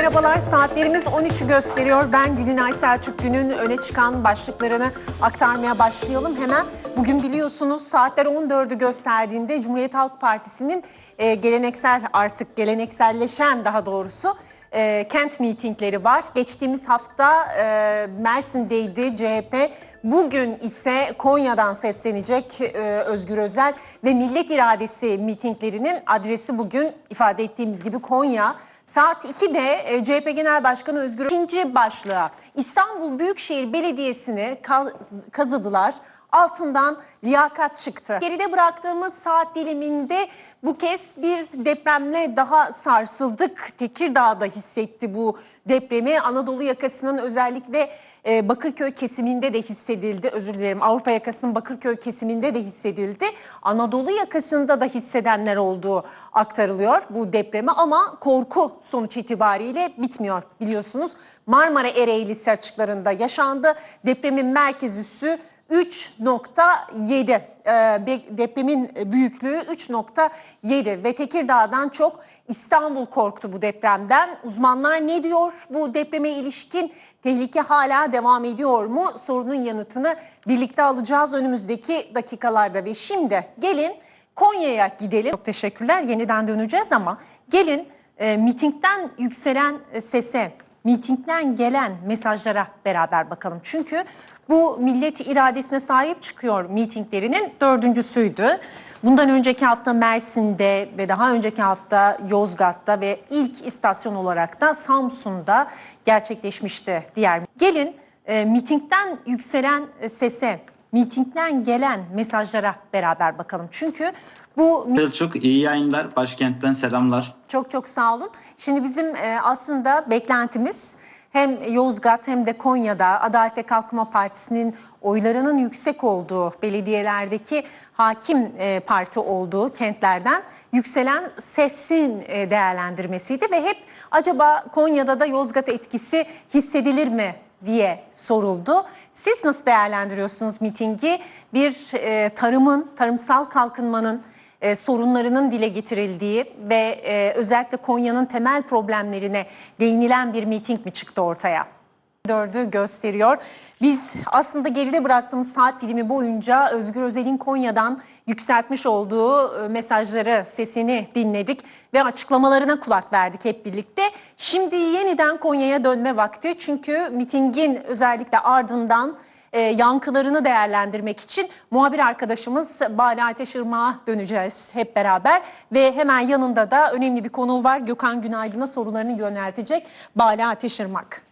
Merhabalar, saatlerimiz 13'ü gösteriyor. Ben Gülünay Selçuk günün öne çıkan başlıklarını aktarmaya başlayalım hemen. Bugün biliyorsunuz saatler 14'ü gösterdiğinde Cumhuriyet Halk Partisi'nin e, geleneksel artık gelenekselleşen daha doğrusu e, kent mitingleri var. Geçtiğimiz hafta e, Mersin'deydi CHP. Bugün ise Konya'dan seslenecek e, Özgür Özel ve Millet İradesi mitinglerinin adresi bugün ifade ettiğimiz gibi Konya. Saat 2'de e, CHP Genel Başkanı Özgür ikinci başlığa İstanbul Büyükşehir Belediyesi'ni kaz- kazıdılar. Altından liyakat çıktı. Geride bıraktığımız saat diliminde bu kez bir depremle daha sarsıldık. Tekirdağ'da hissetti bu depremi. Anadolu yakasının özellikle e, Bakırköy kesiminde de hissedildi. Özür dilerim Avrupa yakasının Bakırköy kesiminde de hissedildi. Anadolu yakasında da hissedenler olduğu aktarılıyor bu depremi ama korku sonuç itibariyle bitmiyor biliyorsunuz. Marmara Ereğlisi açıklarında yaşandı. Depremin merkez üssü 3.7 Ee, depremin büyüklüğü 3.7 ve Tekirdağ'dan çok İstanbul korktu bu depremden. Uzmanlar ne diyor? Bu depreme ilişkin tehlike hala devam ediyor mu? Sorunun yanıtını birlikte alacağız önümüzdeki dakikalarda. Ve şimdi gelin Konya'ya gidelim. Çok teşekkürler. Yeniden döneceğiz ama gelin e, mitingden yükselen e, sese mitingden gelen mesajlara beraber bakalım. Çünkü bu millet iradesine sahip çıkıyor mitinglerinin dördüncüsüydü. Bundan önceki hafta Mersin'de ve daha önceki hafta Yozgat'ta ve ilk istasyon olarak da Samsun'da gerçekleşmişti diğer. Gelin e, mitingden yükselen e, sese, mitingden gelen mesajlara beraber bakalım. Çünkü bu Çok iyi yayınlar. Başkentten selamlar. çok çok sağ olun. Şimdi bizim e, aslında beklentimiz hem Yozgat hem de Konya'da Adalet ve Kalkınma Partisi'nin oylarının yüksek olduğu belediyelerdeki hakim e, parti olduğu kentlerden yükselen sesin e, değerlendirmesiydi ve hep acaba Konya'da da Yozgat etkisi hissedilir mi diye soruldu. Siz nasıl değerlendiriyorsunuz mitingi? Bir e, tarımın, tarımsal kalkınmanın e, sorunlarının dile getirildiği ve e, özellikle Konya'nın temel problemlerine değinilen bir miting mi çıktı ortaya? Dördü gösteriyor. Biz aslında geride bıraktığımız saat dilimi boyunca Özgür Özel'in Konya'dan yükseltmiş olduğu e, mesajları, sesini dinledik ve açıklamalarına kulak verdik hep birlikte. Şimdi yeniden Konya'ya dönme vakti çünkü mitingin özellikle ardından e, yankılarını değerlendirmek için muhabir arkadaşımız Bala Ateşirmak'a döneceğiz hep beraber. Ve hemen yanında da önemli bir konu var. Gökhan Günaydın'a sorularını yöneltecek Bala Ateşirmak.